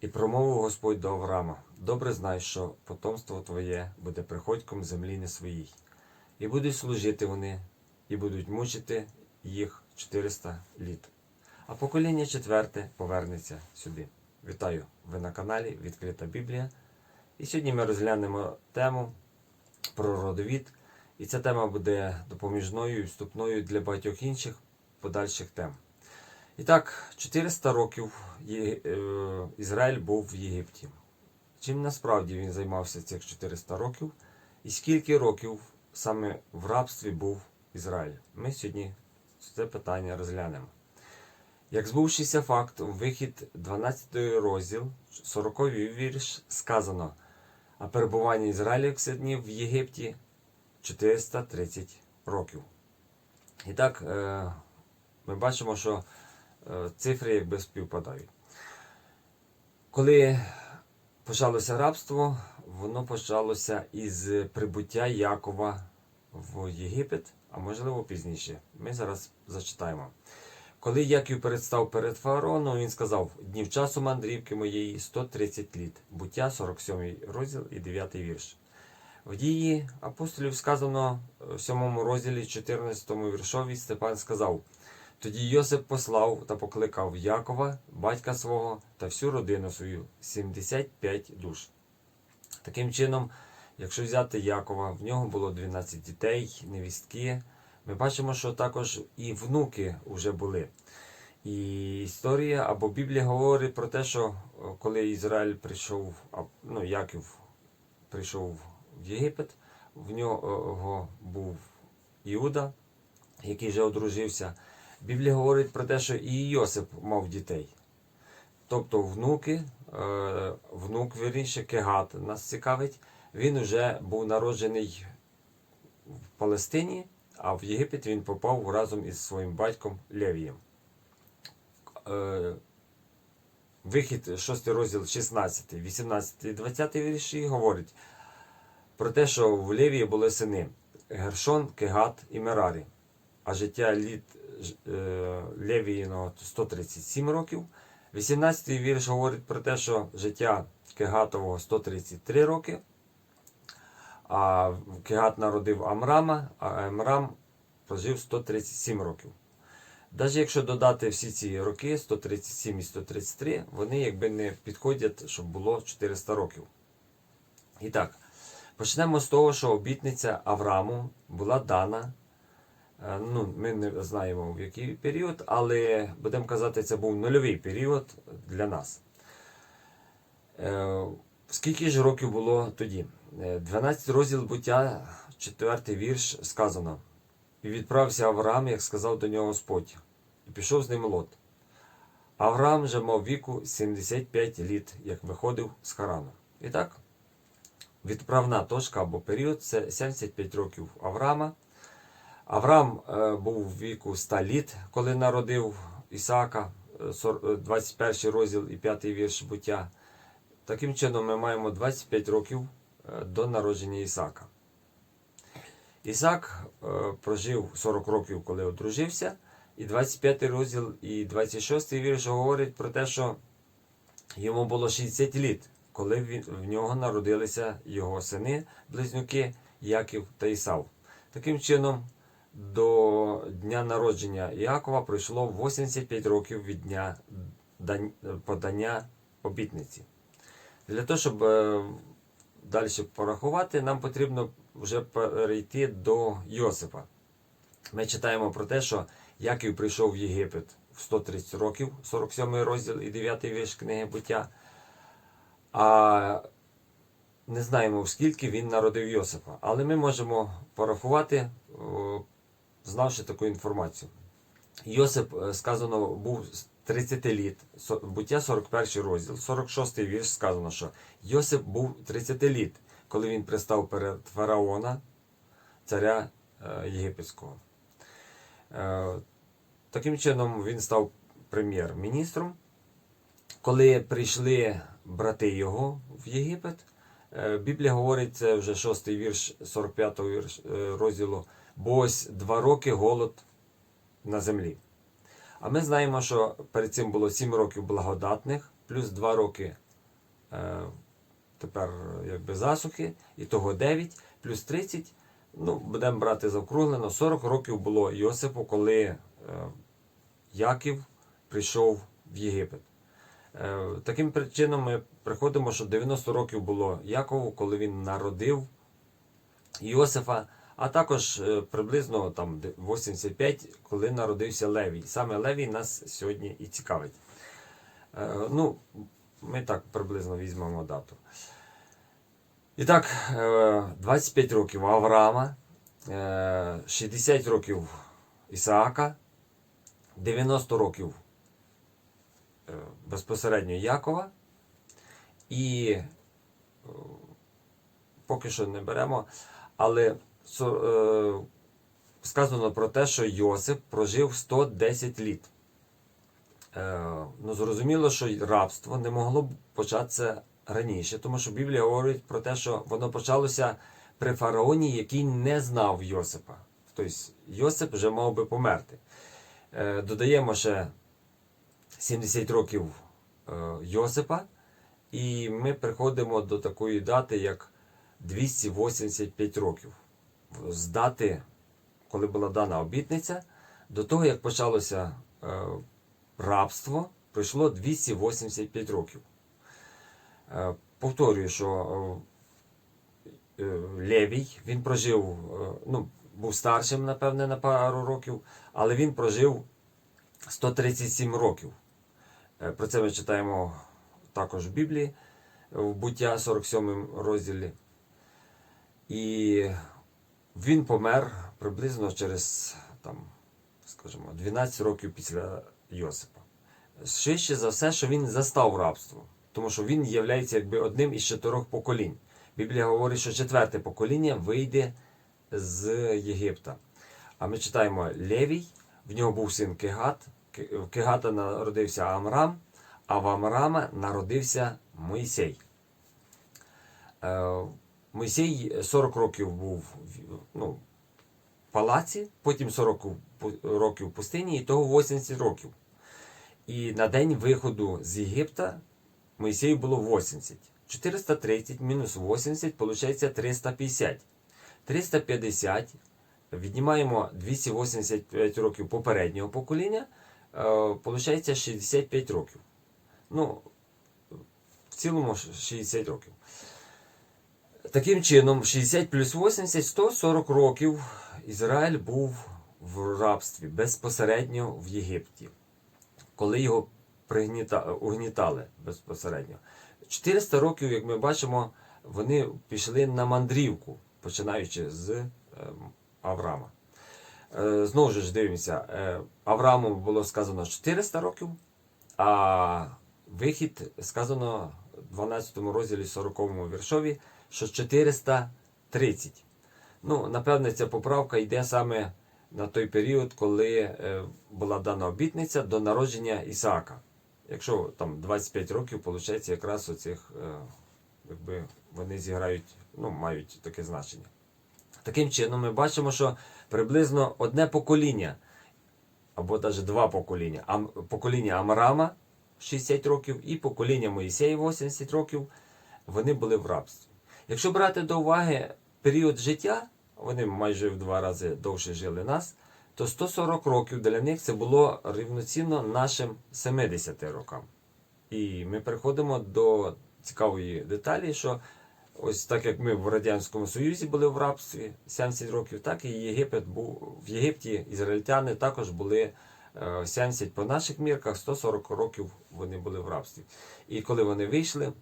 І промовив Господь до Авраама: Добре знай, що потомство твоє буде приходьком землі не своїй, і будуть служити вони, і будуть мучити їх 400 літ. А покоління четверте повернеться сюди. Вітаю! Ви на каналі Відкрита Біблія. І сьогодні ми розглянемо тему про родовід. І ця тема буде допоміжною і вступною для багатьох інших подальших тем. І так, 400 років е, Ізраїль був в Єгипті. Чим насправді він займався цих 400 років? І скільки років саме в рабстві був Ізраїль? Ми сьогодні це питання розглянемо. Як збувшися факт, у вихід 12 розділ, 40 вірш, сказано, а перебування Ізраїля в днів в Єгипті 430 років. І так, е, ми бачимо, що цифри якби співпадають. Коли почалося рабство, воно почалося із прибуття Якова в Єгипет, а можливо пізніше. Ми зараз зачитаємо. Коли Яків перестав перед фараоном, він сказав: Днів часу мандрівки моєї 130 літ. Буття 47 розділ і 9 вірш. В дії апостолів сказано в 7 розділі 14 віршові Степан сказав: Тоді Йосип послав та покликав Якова, батька свого та всю родину свою 75 душ. Таким чином, якщо взяти Якова, в нього було 12 дітей, невістки. Ми бачимо, що також і внуки вже були. І історія або Біблія говорить про те, що е, коли Ізраїль прийшов, ну, Яків прийшов в Єгипет, в нього був Іуда, який вже одружився. Біблія говорить про те, що і Йосип мав дітей. Тобто внуки, е, внук, вірніше, Кегат нас цікавить, він вже був народжений в Палестині, а в Єгипет він попав разом із своїм батьком Левієм. Е, Вихід 6 розділ 16, 18 і 20 вірші говорить про те, що в Левії були сини Гершон, Кегат і Мерарі. А життя літ е, Левіїного 137 років. 18-й вірш говорить про те, що життя Кегатового 133 роки. А Кегат народив Амрама, а Амрам прожив 137 років. Навіть якщо додати всі ці роки, 137 і 133, вони якби не підходять, щоб було 400 років. І так, почнемо з того, що обітниця Аврааму була дана. Е, Ну, ми не знаємо в який період, але будемо казати, це був нульовий період для нас. Е, Скільки ж років було тоді? Е, 12 розділ буття, 4 вірш сказано. І відправився Авраам, як сказав до нього Господь, і пішов з ним Лот. Авраам же мав віку 75 літ, як виходив з Харану. І так, відправна точка або період це 75 років Авраама. Авраам е, був в віку 100 літ, коли народив Ісаака, е, сор- е, 21 розділ і 5 вірш буття. Таким чином, ми маємо 25 років е, до народження Ісаака. Ісак е, прожив 40 років, коли одружився, і 25 розділ і 26 вірш говорить про те, що йому було 60 літ, коли в нього народилися його сини, близнюки Яків та Ісав. Таким чином, до дня народження Іакова пройшло 85 років від дня подання обітниці. Для того, щоб е, далі порахувати, нам потрібно вже перейти до Йосипа. Ми читаємо про те, що Яків прийшов в Єгипет в 130 років, 47 розділ і 9 вірш книги буття. А не знаємо, скільки він народив Йосипа. Але ми можемо порахувати, знавши таку інформацію. Йосип, е, сказано, був 30 літ, буття 41 розділ, 46 вірш сказано, що Йосип був 30 літ, коли він пристав перед фараона, царя е, єгипетського. Е, таким чином він став прем'єр-міністром. Коли прийшли брати його в Єгипет, Біблія говорить, це вже шостий вірш 45 вірш е, розділу, бо ось два роки голод на землі. А ми знаємо, що перед цим було 7 років благодатних, плюс 2 роки е, тепер якби засухи, і того 9 плюс 30. Ну, будемо брати завкруглено. 40 років було Йосипу, коли е, Яків прийшов в Єгипет. Е, Таким чином ми приходимо, що 90 років було Якову, коли він народив Йосифа, а також е, приблизно там 85, коли народився Левій. Саме Левій нас сьогодні і цікавить. Е, Ну, ми так приблизно візьмемо дату. І так, е, 25 років Авраама, е, 60 років Ісаака, 90 років е, безпосередньо Якова. І е, поки що не беремо, але е, сказано про те, що Йосип прожив 110 літ. Е, ну, зрозуміло, що рабство не могло б початися раніше, тому що Біблія говорить про те, що воно почалося при фараоні, який не знав Йосипа. Тобто Йосип вже мав би померти. Е, додаємо ще 70 років е, Йосипа, і ми приходимо до такої дати, як 285 років. З дати, коли була дана обітниця, до того, як почалося е, рабство, пройшло 285 років. Е, повторюю, що е, Левій, він прожив, ну, був старшим, напевне, на пару років, але він прожив 137 років. Про це ми читаємо також в Біблії, в буття 47 розділі. І він помер приблизно через там, скажімо, 12 років після Йосипа. Швидше за все, що він застав рабство, тому що він є якби одним із чотирьох поколінь. Біблія говорить, що четверте покоління вийде з Єгипта. А ми читаємо Левій, в нього був син Кегат, в Кегата народився Амрам, а в Амрама народився Мойсей. Е, Мойсей 40 років був ну, в палаці, потім 40 років в пустині, і того 80 років. І на день виходу з Єгипта Мойсею було 80. 430 мінус 80, виходить 350. 350 віднімаємо 285 років попереднього покоління, виходить 65 років. Ну, в цілому 60 років. Таким чином, 60 плюс 80 140 років Ізраїль був в рабстві безпосередньо в Єгипті, коли його угнітали безпосередньо. 400 років, як ми бачимо, вони пішли на мандрівку, починаючи з ем, Авраама. Е, Знову ж дивимося, е, Аврааму було сказано 400 років, а вихід сказано в 12 розділі 40 віршові, що 430. Ну, напевне, ця поправка йде саме на той період, коли е, була дана обітниця до народження Ісаака. Якщо там 25 років, виходить, якраз оцих, е, якби вони зіграють, ну, мають таке значення. Таким чином, ми бачимо, що приблизно одне покоління, або навіть два покоління. Ам, покоління Амрама 60 років і покоління Моїсея 80 років, вони були в рабстві. Якщо брати до уваги період життя, вони майже в два рази довше жили нас, то 140 років для них це було рівноцінно нашим 70 рокам. І ми переходимо до цікавої деталі, що ось так як ми в Радянському Союзі були в рабстві 70 років, так і Єгипет був в Єгипті ізраїльтяни також були е, 70 по наших мірках, 140 років вони були в рабстві. І коли вони вийшли,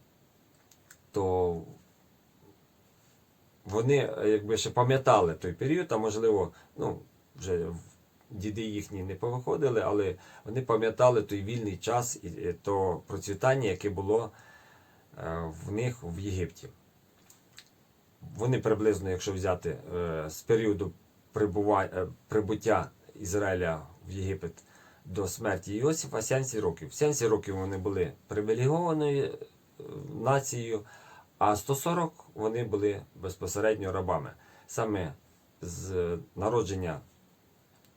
то вони е, якби ще пам'ятали той період, а можливо, ну, вже діди їхні не повиходили, але вони пам'ятали той вільний час і і то процвітання, яке було е, в них в Єгипті. Вони приблизно, якщо взяти е, з періоду е, прибуття Ізраїля в Єгипет до смерті Йосифа 70 років. 70 років вони були привілегованою е, нацією, а 140 вони були безпосередньо рабами. Саме з народження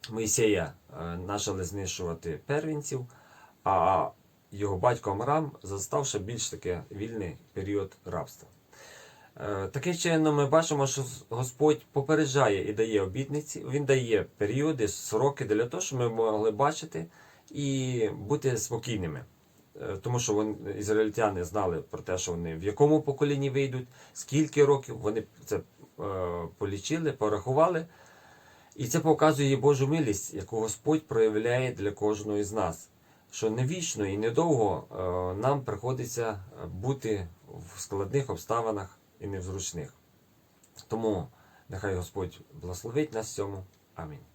Моїсея е, почали знищувати первінців, а його батько Амрам застав ще більш таке вільний період рабства. Е, Таким чином, ми бачимо, що Господь попереджає і дає обітниці, Він дає періоди, сроки для того, щоб ми могли бачити і бути спокійними. Е, Тому що вони, ізраїльтяни знали про те, що вони в якому поколінні вийдуть, скільки років вони це е, полічили, порахували. І це показує Божу милість, яку Господь проявляє для кожного із нас. Що не вічно і недовго е, нам приходиться бути в складних обставинах і невзручних. Тому нехай Господь благословить нас цьому. Амінь.